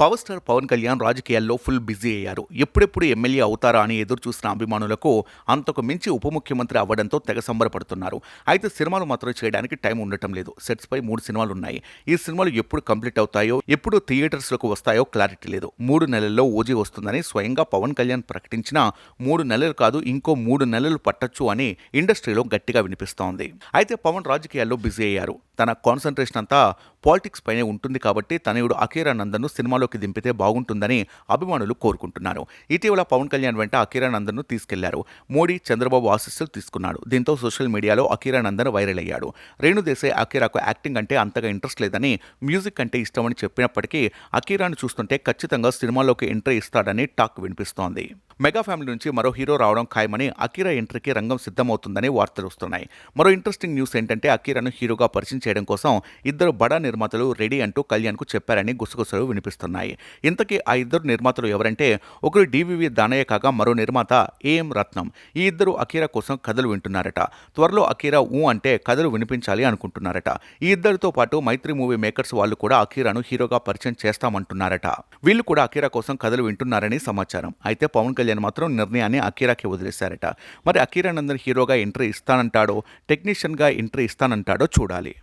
Power star Pawan Kalyan రాజకీయాల్లో full busy అయ్యారు. ఎప్పుడెప్పుడు ఎమ్మెల్యే అవుతారా అని ఎదురు చూసిన అభిమానులకు అంతకు మించి ఉప ముఖ్యమంత్రి అవ్వడంతో తెగ సంబరపడుతున్నారు. అయితే సినిమాలు మాత్రం చేయడానికి టైం ఉండటం లేదు. సెట్స్ పై మూడు సినిమాలు ఉన్నాయి. ఈ సినిమాలు ఎప్పుడు కంప్లీట్ అవుతాయో ఎప్పుడు థియేటర్స్లకు వస్తాయో క్లారిటీ లేదు. మూడు నెలల్లో ఓజీ వస్తుందని స్వయంగా పవన్ కళ్యాణ్ ప్రకటించిన మూడు నెలలు కాదు ఇంకో మూడు నెలలు పట్టొచ్చు అని ఇండస్ట్రీలో గట్టిగా వినిపిస్తోంది. అయితే పవన్ రాజకీయాల్లో బిజీ అయ్యారు. తన కాన్సన్ట్రేషన్ అంతా పాలిటిక్స్ పైనే ఉంటుంది కాబట్టి తనయుడు అఖీరా నందన్ను సినిమాలోకి దింపితే బాగుంటుందని అభిమానులు కోరుకుంటున్నారు. ఇటీవల పవన్ కళ్యాణ్ వెంట అఖీరా నందన్ను తీసుకెళ్ళారు. మోడీ చంద్రబాబు ఆశీస్సులు తీసుకున్నాడు. దీంతో సోషల్ మీడియాలో అఖీరా నందన్ వైరల్ అయ్యాడు. రేణు దేశాయ్ అఖీరాకు యాక్టింగ్ అంటే అంతగా ఇంట్రెస్ట్ లేదని మ్యూజిక్ అంటే ఇష్టమని చెప్పినప్పటికీ అఖీరాను చూస్తుంటే ఖచ్చితంగా సినిమాలోకి ఎంట్రీ ఇస్తాడని టాక్ వినిపిస్తోంది. మెగా ఫ్యామిలీ నుంచి మరో హీరో రావడం ఖాయమని అకీరా ఎంట్రీకి రంగం సిద్ధమవుతుందని వార్తలు వస్తున్నాయి. మరో ఇంట్రెస్టింగ్ న్యూస్ ఏంటంటే అకీరాను హీరోగా పరిచయం చేయడం కోసం ఇద్దరు బడా నిర్మాతలు రెడీ అంటూ కళ్యాణ్కు చెప్పారని గుసగుసలు వినిపిస్తున్నాయి. ఇంతకీ ఆ ఇద్దరు నిర్మాతలు ఎవరంటే ఒకరు డివివి దానయ్య కాగా మరో నిర్మాత ఏఎం రత్నం. ఈ ఇద్దరు అకీరా కోసం కథలు వింటున్నారట. త్వరలో అకీరా ఊ అంటే కథలు వినిపించాలి అనుకుంటున్నారట. ఈ ఇద్దరితో పాటు మైత్రి మూవీ మేకర్స్ వాళ్ళు కూడా అకీరాను హీరోగా పరిచయం చేస్తామంటున్నారట. వీళ్ళు కూడా అకీరా కోసం కథలు వింటున్నారని సమాచారం. అయితే పవన్ కళ్యాణ్ మాత్రం నిర్ణయాన్ని అకీరాకి వదిలేశారట. మరి అకీరానందన్ హీరోగా ఎంట్రీ ఇస్తానంటాడో టెక్నీషియన్గా ఎంట్రీ ఇస్తానంటాడో చూడాలి.